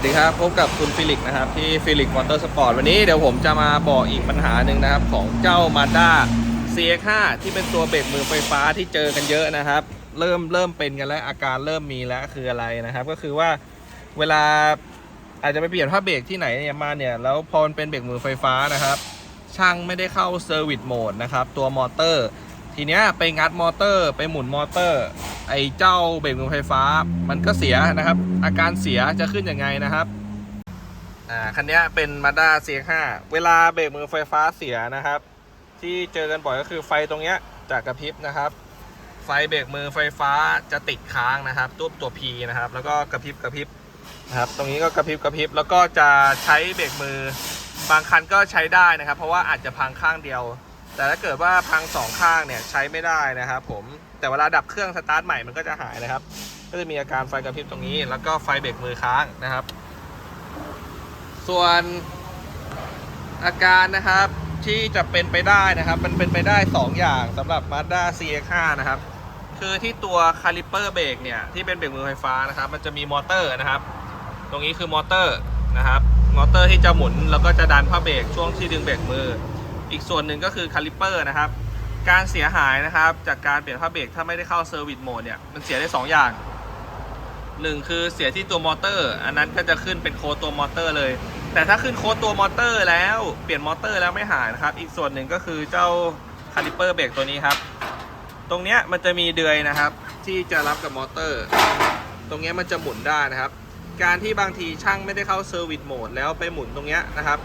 วัสดีครับพบกับคุณฟิลิกนะครับ ที่ฟิลิกมอเตอร์สปอร์ตวันนี้เดี๋ยวผมจะมาบอกอีกปัญหาหนึ่งนะครับ ของเจ้า Mazda CX5 ที่เป็นตัวเบรกมือไฟฟ้าที่เจอกันเยอะนะครับ เริ่มเริ่มเป็นกันแล้วอาการเริ่มมีแล้วคืออะไรนะครับ ก็คือว่าเวลาอาจจะไปเปลี่ยนผ้าเบรกที่ไหนเนี่ยมาเนี่ยแล้วพอมันเป็นเบรกมือไฟฟ้านะครับ ช่างไม่ได้เข้าเซอร์วิสโหมดนะครับตัวมอเตอร์ ทีเนี้ยไปงัดมอเตอร์ไปหมุนมอเตอร์ ไอ้เจ้าเบรกมือไฟฟ้า มันก็เสียนะครับ อาการเสียจะขึ้นยังไงนะครับอ่าคันเนี้ยเป็น Mazda CX5 เวลาเบรกมือไฟฟ้าเสียนะครับ ที่เจอกันบ่อยก็คือไฟตรงเนี้ยจะกระพริบนะครับไฟเบรกมือไฟฟ้าจะติดค้างนะครับตัวตัว P นะครับ แล้วก็กระพริบกระพริบนะครับ ตรงนี้ก็กระพริบกระพริบแล้วก็จะใช้เบรกมือบางคันก็ใช้ได้นะครับ เพราะว่าอาจจะพังข้างเดียว แต่ถ้าเกิดว่าพังสองข้างเนี่ยใช้ไม่ได้นะครับผมแต่เวลาดับเครื่องสตาร์ทใหม่มันก็จะหายนะครับ ก็จะมีอาการไฟกระพริบตรงนี้ แล้วก็ไฟเบรกมือค้างนะครับ ส่วนอาการนะครับที่จะเป็นไปได้นะครับ มันเป็นไปได้ 2 อย่างสำหรับ Mazda CX5 นะครับ คือที่ตัวคาลิเปอร์เบรกเนี่ย ที่เป็นเบรกมือไฟฟ้านะครับ มันจะมีมอเตอร์นะครับ ตรงนี้คือมอเตอร์นะครับ มอเตอร์ที่จะหมุนแล้วก็จะดันผ้าเบรกช่วงที่ดึงเบรกมือ อีกส่วนหนึ่งก็คือคาลิเปอร์นะครับ การเสียหายนะครับจากการเปลี่ยนผ้าเบรกถ้าไม่ได้เข้าเซอร์วิสโหมดเนี่ยมันเสียได้ 2 อย่างหนึ่งคือเสียที่ตัวมอเตอร์ อันนั้นก็จะขึ้นเป็นโค้ดตัวมอเตอร์เลย แต่ถ้าขึ้นโค้ดตัวมอเตอร์แล้วเปลี่ยนมอเตอร์แล้วไม่หายนะครับ อีกส่วนหนึ่งก็คือเจ้าคาลิเปอร์เบรกตัวนี้ครับ ตรงเนี้ยมันจะมีเดือยนะครับ ที่จะรับกับมอเตอร์ ตรงเนี้ยมันจะหมุนได้นะครับ การที่บางทีช่างไม่ได้เข้าเซอร์วิสโหมดแล้วไปหมุนตรงเนี้ยนะครับ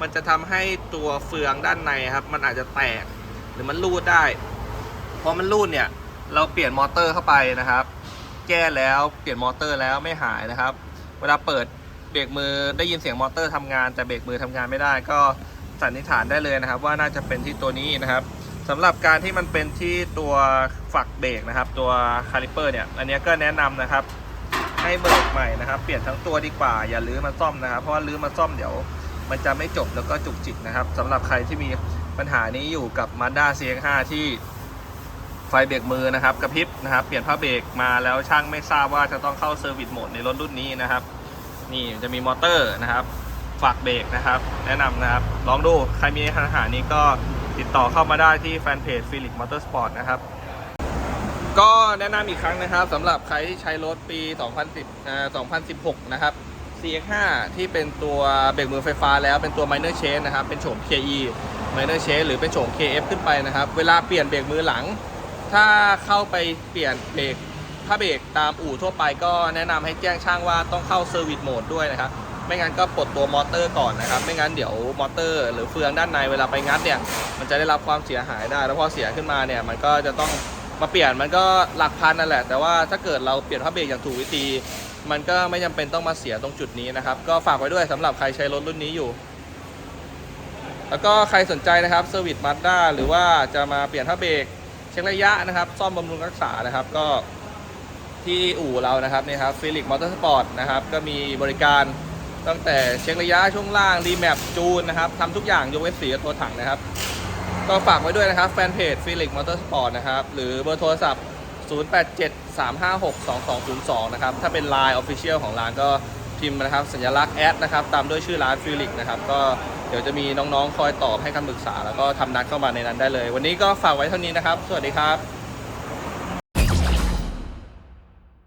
มันจะทำให้ตัวเฟืองด้านในครับ มันอาจจะแตกหรือมันรูดได้พอมันรูดเนี่ย เราเปลี่ยนมอเตอร์เข้าไปนะครับ แก้แล้วเปลี่ยนมอเตอร์แล้วไม่หายนะครับ เวลาเปิดเบรกมือได้ยินเสียงมอเตอร์ทำงาน แต่เบรกมือทำงานไม่ได้ ก็สันนิษฐานได้เลยนะครับ ว่าน่าจะเป็นที่ตัวนี้นะครับสำหรับการที่มันเป็นที่ตัวฝักเบรกนะครับ ตัวคาลิเปอร์เนี่ยอันนี้ก็แนะนำนะครับ ให้เบิกใหม่นะครับ เปลี่ยนทั้งตัวดีกว่า อย่าลื้อมาซ่อมนะครับ เพราะว่าลื้อมาซ่อมเดี๋ยว มันจะไม่จบแล้วก็จุกจิกนะครับสำหรับใครที่มีปัญหานี้อยู่กับ Mazda CX5 ที่ไฟเบรกมือนะครับกระพริบนะครับเปลี่ยนผ้าเบรกมาแล้วช่างไม่ทราบว่าจะต้องเข้าเซอร์วิสโหมดในรถรุ่นนี้นะครับ นี่จะมีมอเตอร์นะครับฝากเบรกนะครับ แนะนำนะครับ ลองดูใครมีปัญหานี้ก็ติดต่อเข้ามาได้ที่แฟนเพจ Felix Motorsport นะครับ ก็แนะนำอีกครั้งนะครับสำหรับใครที่ใช้รถปี 2010อ่า2016 นะครับ CX5 ที่เป็นตัวเบรกมือไฟฟ้าแล้วเป็นตัว minor change นะครับ เป็นโฉม KE minor change หรือเป็นโฉม KF ขึ้นไปนะครับ เวลาเปลี่ยนเบรกมือหลัง ถ้าเข้าไปเปลี่ยนเบรกถ้าเบรกตามอู่ทั่วไปก็แนะนำให้แจ้งช่างว่าต้องเข้าเซอร์วิสโหมดด้วยนะครับ ไม่งั้นก็ปลดตัวมอเตอร์ก่อนนะครับ ไม่งั้นเดี๋ยวมอเตอร์ หรือเฟืองด้านในเวลาไปงัดเนี่ย มันจะได้รับความเสียหายได้ แล้วพอเสียขึ้นมาเนี่ย มันก็จะต้องมาเปลี่ยน มันก็หลักพันนั่นแหละ แต่ว่าถ้าเกิดเราเปลี่ยนผ้าเบรกอย่างถูกวิธี มันก็ไม่จำเป็นต้องมาเสียตรงจุดนี้นะครับ ก็ฝากไว้ด้วยสำหรับใครใช้รถรุ่นนี้อยู่ แล้วก็ใครสนใจนะครับเซอร์วิสมาด้าหรือว่าจะมาเปลี่ยนผ้าเบรกเช็คระยะนะครับ ซ่อมบำรุงรักษานะครับ ก็ที่อู่เรานะครับนี่ครับฟิลิกมอเตอร์สปอร์ตนะครับ ก็มีบริการตั้งแต่เช็คระยะช่วงล่างรีแมปจูนนะครับทำทุกอย่างยกเว้นสีกับตัวถังนะครับ ก็ฝากไว้ด้วยนะครับแฟนเพจ Felix Motorsport นะครับ หรือเบอร์โทรศัพท์ 0873562202 นะครับ ถ้าเป็น Line Official ของร้านก็พิมพ์นะครับ สัญลักษณ์แอดนะครับ ตามด้วยชื่อร้านฟิลิกนะครับ ก็เดี๋ยวจะมีน้องๆ คอยตอบให้คำปรึกษา แล้วก็ทำนัดเข้ามาในนั้นได้เลย วันนี้ก็ฝากไว้เท่านี้นะครับ สวัสดีครับ